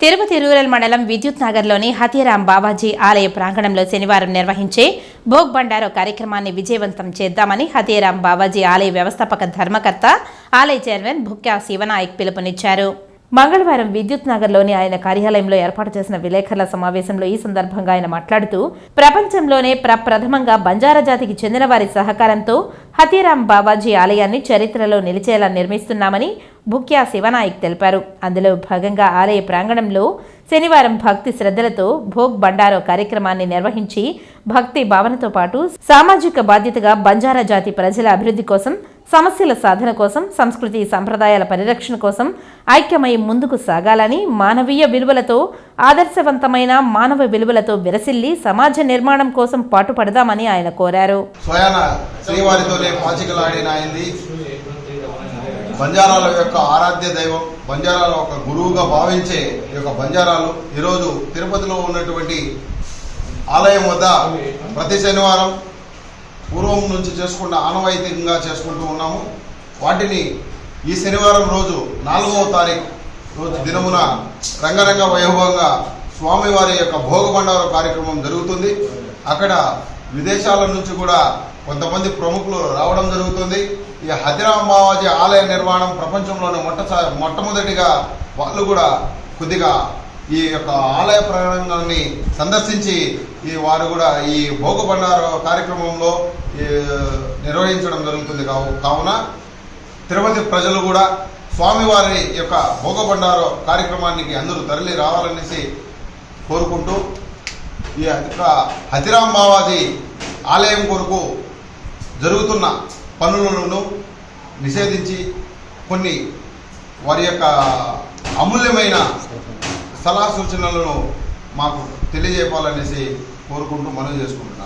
Tirupati rural మండలం విద్యుత్ నగర్లోని హతీరాం బాబాజీ ఆలయ ప్రాంగణంలో శనివారం నిర్వహించే భోగ్ బండారో కార్యక్రమాన్ని విజయవంతం చేద్దామని హతీరాం బాబాజీ ఆలయ వ్యవస్థాపక ధర్మకర్త ఆలయ చైర్మన్ భుక్యా శివనాయక్ పిలుపునిచ్చారు. మంగళవారం విద్యుత్ నగర్లోని ఆయన కార్యాలయంలో ఏర్పాటు చేసిన విలేకరుల సమావేశంలో ఈ సందర్భంగా ఆయన మాట్లాడుతూ ప్రపంచంలోనే ప్రప్రథమంగా బంజారా జాతికి చెందిన వారి సహకారంతో హతీరాం బాబాజీ ఆలయాన్ని చరిత్రలో నిలిచేలా నిర్మిస్తున్నామని బుక్యా శివనాయక్ తెలిపారు. అందులో భాగంగా ఆలయ ప్రాంగణంలో శనివారం భక్తి శ్రద్ధలతో భోగ్ బండారో కార్యక్రమాన్ని నిర్వహించి భక్తి భావనతో పాటు సామాజిక బాధ్యతగా బంజారా జాతి ప్రజల అభివృద్ధి కోసం సమస్యల సాధన కోసం సంస్కృతి సంప్రదాయాల పరిరక్షణ కోసం ఐక్యమై ముందుకు సాగాలని మానవీయ విలువలతో ఆదర్శవంతమైన మానవ విలువలతో విరసిల్లి సమాజ నిర్మాణం కోసం పాటుపడదామని ఆయన కోరారు. బంజారాల యొక్క ఆరాధ్య దైవం బంజారాల ఒక గురువుగా భావించే ఈ యొక్క బంజారాలు ఈరోజు తిరుపతిలో ఉన్నటువంటి ఆలయం వద్ద ప్రతి శనివారం పూర్వం నుంచి చేసుకున్న ఆనవాయితీగా చేసుకుంటూ ఉన్నాము. వాటిని ఈ శనివారం రోజు నాలుగవ తారీఖు రోజు దినమున రంగరంగ వైభవంగా స్వామివారి యొక్క భోగభండార కార్యక్రమం జరుగుతుంది. అక్కడ విదేశాల నుంచి కూడా కొంతమంది ప్రముఖులు రావడం జరుగుతుంది. ఈ హతిరాం బావాజీ ఆలయ నిర్మాణం ప్రపంచంలోనే మొట్టసా మొట్టమొదటిగా వాళ్ళు కూడా కొద్దిగా ఈ యొక్క ఆలయ ప్రాంగణాన్ని సందర్శించి ఈ వారు కూడా ఈ భోగ బండార కార్యక్రమంలో నిర్వహించడం జరుగుతుంది కావు కావున తిరుపతి ప్రజలు కూడా స్వామివారి యొక్క భోగబండారో కార్యక్రమానికి అందరూ తరలి రావాలనేసి కోరుకుంటూ ఈ యొక్క హతిరాం బావాజీ ఆలయం కొరకు జరుగుతున్న పనులను నిషేధించి కొన్ని వారి యొక్క అమూల్యమైన సలహా సూచనలను మాకు తెలియజేయాలనేసి కోరుకుంటూ మనవి చేసుకుంటున్నాను.